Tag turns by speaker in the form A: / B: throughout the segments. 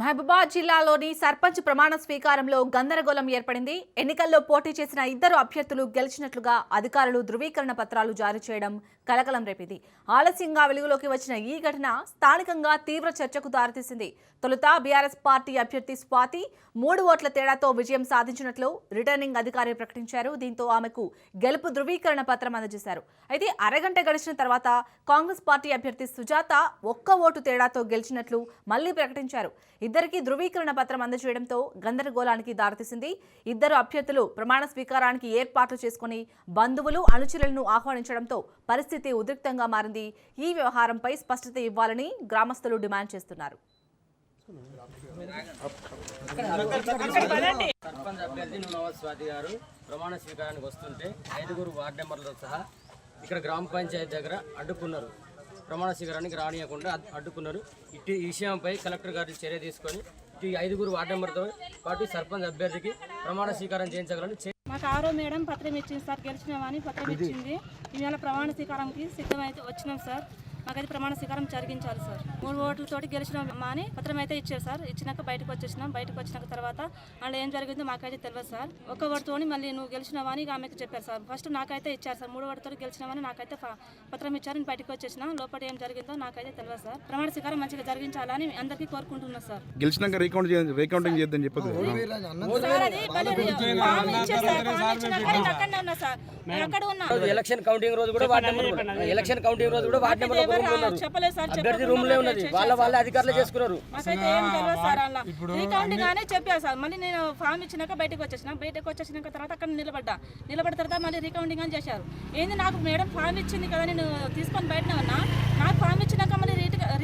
A: మహబూబాద్ జిల్లాలోని సర్పంచ్ ప్రమాణ స్వీకారంలో గందరగోళం ఏర్పడింది. ఎన్నికల్లో పోటీ చేసిన ఇద్దరు అభ్యర్థులు గెలిచినట్లుగా అధికారులు ధృవీకరణ పత్రాలు జారీ చేయడం కలకలం రేపింది. ఆలస్యంగా వెలుగులోకి వచ్చిన ఈ ఘటన స్థానికంగా తీవ్ర చర్చకు దారితీసింది. తొలుత బీఆర్ఎస్ పార్టీ అభ్యర్థి స్వాతి మూడు ఓట్ల తేడాతో విజయం సాధించినట్లు రిటర్నింగ్ అధికారి ప్రకటించారు. దీంతో ఆమెకు గెలుపు ధృవీకరణ పత్రం అందజేశారు. అయితే అరగంట గడిచిన తర్వాత కాంగ్రెస్ పార్టీ అభ్యర్థి సుజాత ఒక్క ఓటు తేడాతో గెలిచినట్లు మళ్ళీ ప్రకటించారు. ఇద్దరికీ ధృవీకరణ పత్రం అందజేయడంతో గందరగోళానికి దారితీసింది. ఇద్దరు అభ్యర్థులు ప్రమాణ స్వీకారానికి ఏర్పాట్లు చేసుకుని బంధువులు అనుచరులను ఆహ్వానించడంతో పరిస్థితి ఉద్రిక్తంగా మారింది. ఈ వ్యవహారంపై స్పష్టత ఇవ్వాలని గ్రామస్తులు డిమాండ్ చేస్తున్నారు.
B: సర్పంచ్ అభ్యర్థి నూనవాజ్ స్వాతి గారు ప్రమాణ స్వీకారానికి వస్తుంటే ఐదుగురు వార్డు మెంబర్లతో సహా ఇక్కడ గ్రామ పంచాయతీ దగ్గర అడ్డుకున్నారు. ప్రమాణ స్వీకారానికి రానియకుండా అడ్- అడ్డుకున్నారు. ఇటు ఈ విషయంపై కలెక్టర్ గారి చర్య తీసుకొని ఇటు ఈ ఐదుగురు వార్డు మెంబర్తో పాటు సర్పంచ్ అభ్యర్థికి ప్రమాణ స్వీకారం చేయించగలని
C: మాకు ఆరో మేడం పత్రం ఇచ్చింది సార్ గెలిచినామని పత్రం ఇచ్చింది. ఇవాళ ప్రమాణ స్వీకారంకి సిద్ధమైతే వచ్చినాం సార్. మాకైతే ప్రమాణ స్వీకారం జరిగించాలి సార్. మూడు ఓట్లతోటి గెలిచినాం అని పత్రం అయితే ఇచ్చారు సార్. ఇచ్చినాక బయటకు వచ్చేసినాం. బయటకు వచ్చినాక తర్వాత అందులో ఏం జరిగిందో మాకైతే తెలియదు సార్. ఒక్క ఓటుతోని మళ్ళీ నువ్వు గెలిచినావా అని ఆమెకు చెప్పారు సార్. ఫస్ట్ నాకైతే ఇచ్చారు సార్. మూడు ఓటుతో గెలిచినామని నాకైతే పత్రం ఇచ్చారు. నేను బయటకు వచ్చేసిన లోపల ఏం జరిగిందో నాకైతే తెలియదు సార్. ప్రమాణ స్వీకారం మంచిగా జరిగించాలని అందరికీ కోరుకుంటున్నా సార్.
D: గెలిచినాక రీకౌంట్ చేయ రీకౌంటింగ్ చేద్దని చెప్పదు
B: ఎలక్షన్ కౌంటింగ్ రోజు కూడా వార్డు నెంబర్ కూడా- ఎలక్షన్ కౌంటింగ్ రోజు కూడా వార్డు నెంబర్
C: ఎవరు చెప్పలేదు సార్
B: అభ్యర్థి రూమ్లో ఉన్నది. వాళ్ళ వాళ్ళ అధికారులు చేసుకున్నారు.
C: మాకైతే ఏం తెలియదు సార్ అలా. రీకౌంటింగ్ గానే చెప్పారు సార్. మళ్ళీ నేను ఫామ్ ఇచ్చినాక బయటకు వచ్చేసిన. బయటకు వచ్చేసినాక తర్వాత అక్కడ నిలబడ్డా. నిలబడిన తర్వాత మళ్ళీ రీకౌంటింగ్ అని చేశారు. ఏంది నాకు మేడం ఫామ్ ఇచ్చింది కదా నేను తీసుకొని బయటనే ఉన్నా? నాకు ఫామ్ ఇచ్చినాక మళ్ళీ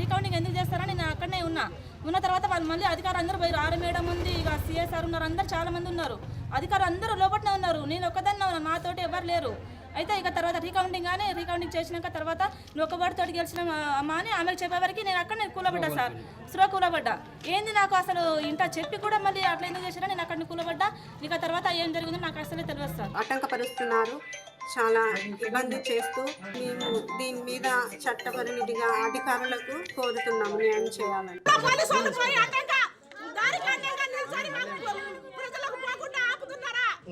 C: రీకౌంటింగ్ ఎందుకు చేస్తారా నేను అక్కడనే ఉన్నా. ఉన్న తర్వాత వాళ్ళు మళ్ళీ అధికారులు అందరూ పోయి ఆరు మేడం ఉంది ఇక సిఎస్ఆర్ ఉన్నారు. అందరు చాలా మంది ఉన్నారు. అధికారులు అందరూ లోపలనే ఉన్నారు. నేను ఒక్కదాన్నే ఉన్నా. నాతోటి ఎవరు లేరు. అయితే ఇక తర్వాత రీకౌంటింగ్ కానీ రీకౌంటింగ్ చేసినాక తర్వాత నువ్వు ఒక వాడితో గెలిచిన అమ్మా అని ఆమెకు చెప్పేవరకు నేను అక్కడ నేను కూలబడ్డా. సార్. స్లో కూలబడ్డా. ఏంది నాకు అసలు ఇంట చెప్పి కూడా మళ్ళీ అట్లా ఎందుకు చేసినా నేను అక్కడ కూలబడ్డా. ఇక తర్వాత ఏం జరిగిందో నాకు అసలే తెలియదు సార్.
E: ఆటంకపరుస్తున్నారు. చాలా ఇబ్బంది చేస్తూ మేము దీని మీద చట్టపరిమితిగా అధికారులకు కోరుతున్నాము న్యాయం చేయాలని.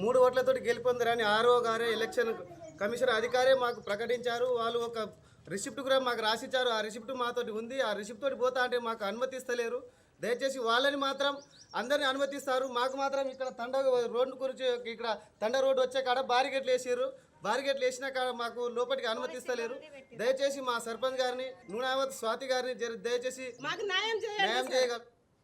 F: మూడు ఓట్లతో గెలుపొందరని ఆర్ఓ గారే ఎలక్షన్ కమిషన్ అధికారే మాకు ప్రకటించారు. వాళ్ళు ఒక రిసిప్ట్ కూడా మాకు రాసిచ్చారు. ఆ రిసిప్ట్ మాతోటి ఉంది. ఆ రిసిప్ట్ తోటి పోతా అంటే మాకు అనుమతిస్తలేరు. దయచేసి వాళ్ళని మాత్రం అందరిని అనుమతిస్తారు. మాకు మాత్రం ఇక్కడ తండ రోడ్డు గురించి ఇక్కడ తండ రోడ్డు వచ్చే కాడ బారిగేట్లు వేసారు బారిగేట్లు వేసిన కాడ మాకు లోపలికి అనుమతిస్తలేరు. దయచేసి మా సర్పంచ్ గారిని నూనావత్ స్వాతి గారిని దయచేసి న్యాయం చేయగలరు